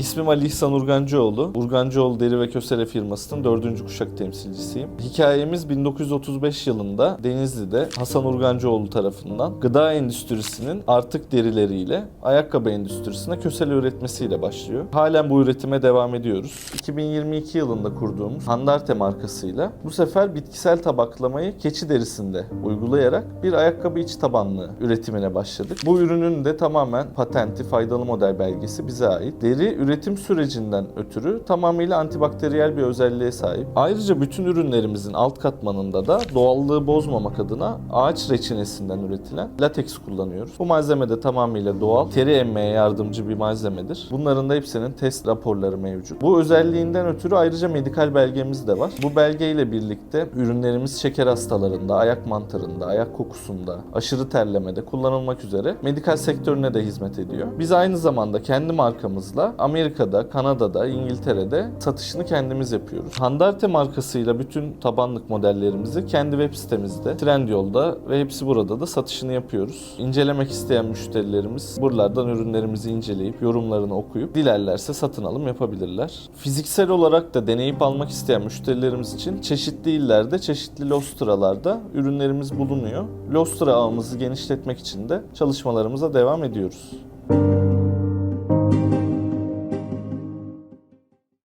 İsmim Ali İhsan Urgancıoğlu. Urgancıoğlu Deri ve Kösele firmasının dördüncü kuşak temsilcisiyim. Hikayemiz 1935 yılında Denizli'de Hasan Urgancıoğlu tarafından gıda endüstrisinin artık derileriyle ayakkabı endüstrisine kösele üretmesiyle başlıyor. Halen bu üretime devam ediyoruz. 2022 yılında kurduğumuz Handarte markasıyla bu sefer bitkisel tabaklamayı keçi derisinde uygulayarak bir ayakkabı iç tabanlı üretimine başladık. Bu ürünün de tamamen patenti, faydalı model belgesi bize ait. Deri üretim sürecinden ötürü tamamıyla antibakteriyel bir özelliğe sahip. Ayrıca bütün ürünlerimizin alt katmanında da doğallığı bozmamak adına ağaç reçinesinden üretilen lateks kullanıyoruz. Bu malzeme de tamamıyla doğal, teri emmeye yardımcı bir malzemedir. Bunların da hepsinin test raporları mevcut. Bu özelliğinden ötürü ayrıca medikal belgemiz de var. Bu belgeyle birlikte ürünlerimiz şeker hastalarında, ayak mantarında, ayak kokusunda, aşırı terlemede kullanılmak üzere medikal sektörüne de hizmet ediyor. Biz aynı zamanda kendi markamızla Amerika'da, Kanada'da, İngiltere'de satışını kendimiz yapıyoruz. Handarte markasıyla bütün tabanlık modellerimizi kendi web sitemizde, Trendyol'da ve hepsi burada da satışını yapıyoruz. İncelemek isteyen müşterilerimiz buralardan ürünlerimizi inceleyip yorumlarını okuyup dilerlerse satın alım yapabilirler. Fiziksel olarak da deneyip almak isteyen müşterilerimiz için çeşitli illerde, çeşitli lostralarda ürünlerimiz bulunuyor. Lostra ağımızı genişletmek için de çalışmalarımıza devam ediyoruz.